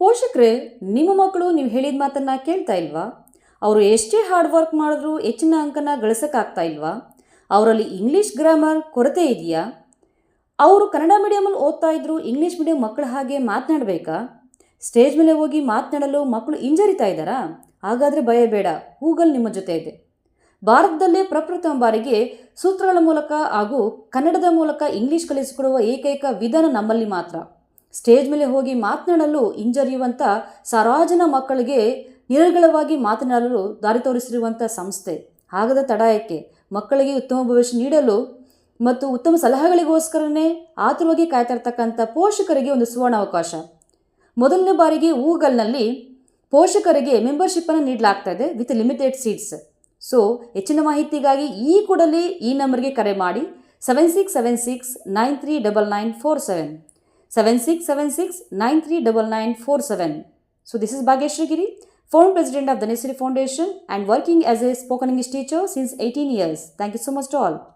ಪೋಷಕರೇ, ನಿಮ್ಮ ಮಕ್ಕಳು ನೀವು ಹೇಳಿದ ಮಾತನ್ನ ಕೇಳ್ತಾ ಇಲ್ವಾ? ಅವರು ಎಷ್ಟೇ ಹಾರ್ಡ್ ವರ್ಕ್ ಮಾಡಿದ್ರೂ ಹೆಚ್ಚಿನ ಅಂಕನ ಗಳಿಸೋಕ್ಕಾಗ್ತಾ ಇಲ್ವಾ? ಅವರಲ್ಲಿ ಇಂಗ್ಲೀಷ್ ಗ್ರಾಮರ್ ಕೊರತೆ ಇದೆಯಾ? ಅವರು ಕನ್ನಡ ಮೀಡಿಯಮಲ್ಲಿ ಓದ್ತಾ ಇದ್ರು ಇಂಗ್ಲೀಷ್ ಮೀಡಿಯಂ ಮಕ್ಕಳ ಹಾಗೆ ಮಾತನಾಡಬೇಕಾ? ಸ್ಟೇಜ್ ಮೇಲೆ ಹೋಗಿ ಮಾತನಾಡಲು ಮಕ್ಕಳು ಹಿಂಜರಿತಾ ಇದ್ದಾರಾ? ಹಾಗಾದರೆ ಭಯ ಬೇಡ ಗೂಗಲ್ ನಿಮ್ಮ ಜೊತೆ ಇದೆ. ಭಾರತದಲ್ಲೇ ಪ್ರಪ್ರಥಮ ಬಾರಿಗೆ ಸೂತ್ರಗಳ ಮೂಲಕ ಹಾಗೂ ಕನ್ನಡದ ಮೂಲಕ ಇಂಗ್ಲೀಷ್ ಕಲಿಸಿಕೊಡುವ ಏಕೈಕ ವಿಧಾನ ನಮ್ಮಲ್ಲಿ ಮಾತ್ರ. ಸ್ಟೇಜ್ ಮೇಲೆ ಹೋಗಿ ಮಾತನಾಡಲು ಹಿಂಜರಿಯುವಂಥ ಸರಾಜನ ಮಕ್ಕಳಿಗೆ ನಿರರ್ಗಳವಾಗಿ ಮಾತನಾಡಲು ದಾರಿ ತೋರಿಸಿರುವಂಥ ಸಂಸ್ಥೆ. ಆಗದ ತಡಾಯಕ್ಕೆ ಮಕ್ಕಳಿಗೆ ಉತ್ತಮ ಭವಿಷ್ಯ ನೀಡಲು ಮತ್ತು ಉತ್ತಮ ಸಲಹೆಗಳಿಗೋಸ್ಕರನೇ ಆತುರವಾಗಿ ಕಾಯ್ತಿರ್ತಕ್ಕಂಥ ಪೋಷಕರಿಗೆ ಒಂದು ಸುವರ್ಣ ಅವಕಾಶ ಮೊದಲನೇ ಬಾರಿಗೆ ಗೂಗಲ್ನಲ್ಲಿ ಪೋಷಕರಿಗೆ ಮೆಂಬರ್ಶಿಪ್ಪನ್ನು ನೀಡಲಾಗ್ತಾ ಇದೆ ವಿತ್ ಲಿಮಿಟೆಡ್ ಸೀಟ್ಸ್ ಸೊ ಹೆಚ್ಚಿನ ಮಾಹಿತಿಗಾಗಿ ಈ ಕೂಡಲೇ ಈ ನಂಬರ್ಗೆ ಕರೆ ಮಾಡಿ seven six seven six nine three double nine four seven 7676939947. So this is Bageshri Giri, former president of the Nesri Foundation and working as a spoken English teacher since 18 years. Thank you so much to all.